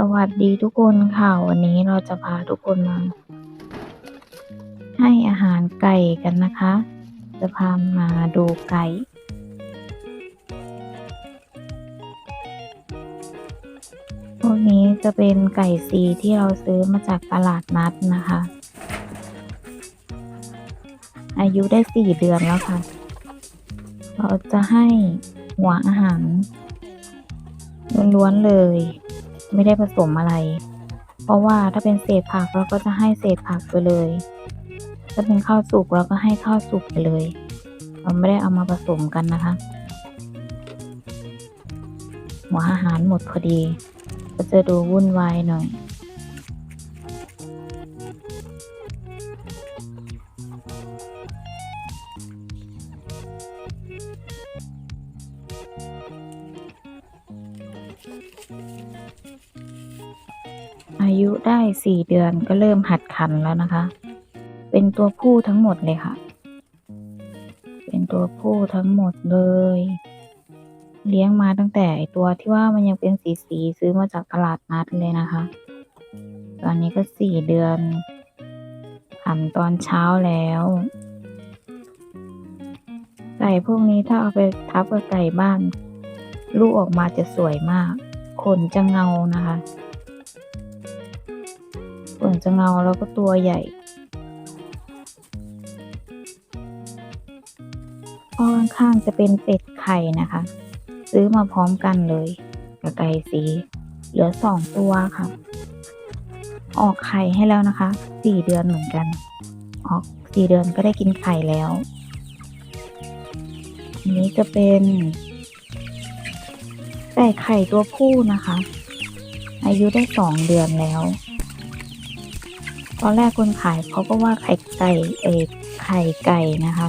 สวัสดีทุกคนค่ะ วันนี้เราจะพาทุกคนมา ให้อาหารไก่กันนะคะ จะพามาดูไก่ พวกนี้จะเป็นไก่ซีที่เราซื้อมาจากตลาดนัดนะคะ อายุได้สี่เดือนแล้วค่ะ เราจะให้หัวอาหารล้วนๆเลย ไม่ได้ผสมอะไร เพราะว่าถ้าเป็นเศษผักเราก็จะให้เศษผักไปเลย ถ้าเป็นข้าวสุกเราก็ให้ข้าวสุกไปเลย เราไม่ได้เอามาผสมกันนะคะ หัวอาหารหมดพอดี ก็จะดูวุ่นวายหน่อย อายุได้สี่เดือนก็เริ่มหัดขันแล้วนะคะ เป็นตัวผู้ทั้งหมดเลยค่ะ เป็นตัวผู้ทั้งหมดเลย เลี้ยงมาตั้งแต่ตัวที่ว่ามันยังเป็นสีสีซื้อมาจากตลาดนัดเลยนะคะ ตอนนี้ก็สี่เดือนขันตอนเช้าแล้วไก่พวกนี้ถ้าเอาไปทับกับไก่บ้าน ลูกออกมาจะสวยมาก ขนจะเงานะคะ นจะเงาแล้วก็ตัวใหญ่ข้อข้างๆจะเป็นเป็ดไข่นะคะ ซื้อมาพร้อมกันเลยกับไก่สี เหลือสองตัวค่ะ ออกไข่ให้แล้วนะคะสี่เดือนเหมือนกัน ออกสี่เดือนก็ได้กินไข่แล้วอันนี้จะเป็นไก่ไข่ตัวผู้นะคะ อายุได้สองเดือนแล้ว ตอนแรกคนขายเขาก็ว่าไข่ไก่เอไข่ไก่นะคะ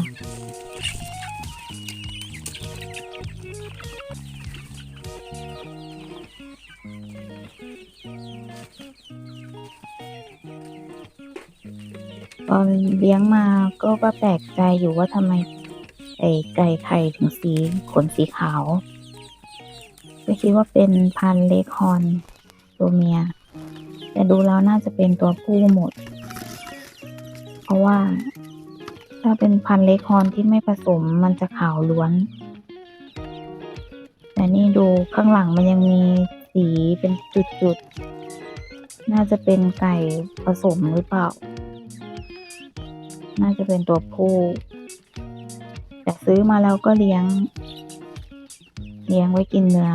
ตอนเลี้ยงมาก็ก็แปลกใจอยู่ว่าทำไมไอ้ไก่ไข่ถึงสีขนสีขาวก็คิดว่าเป็นพันธุ์เลคฮอนตัวเมีย แต่ดูแล้วน่าจะเป็นตัวผู้หมด เพราะว่า ถ้าเป็นพันธุ์เลคฮอนที่ไม่ผสมมันจะขาวล้วน แต่นี่ดูข้างหลังมันยังมีสีเป็นจุดๆ น่าจะเป็นไก่ผสมหรือเปล่า น่าจะเป็นตัวผู้แต่ซื้อมาแล้วก็เลี้ยง เลี้ยงไว้กินเนื้อ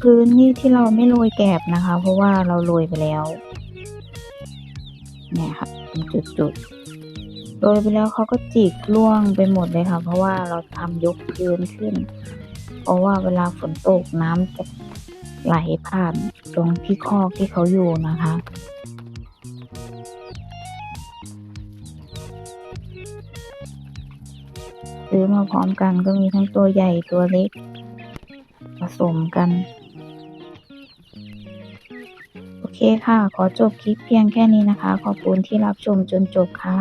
พื้นนี่ที่เราไม่โรยแกบนะคะ เพราะว่าเราโรยไปแล้ว เนี่ยค่ะเป็นจุดๆโรยไปแล้วเขาก็จิกร่วงไปหมดเลยค่ะ เพราะว่าเราทำยกพื้นขึ้น เพราะว่าเวลาฝนตกน้ำจะไหลผ่านตรงที่คอกที่เขาอยู่นะคะซื้อมาพร้อมกันก็มีทั้งตัวใหญ่ตัวเล็ก สมกัน โอเคค่ะ ขอจบคลิปเพียงแค่นี้นะคะ ขอบคุณที่รับชมจนจบค่ะ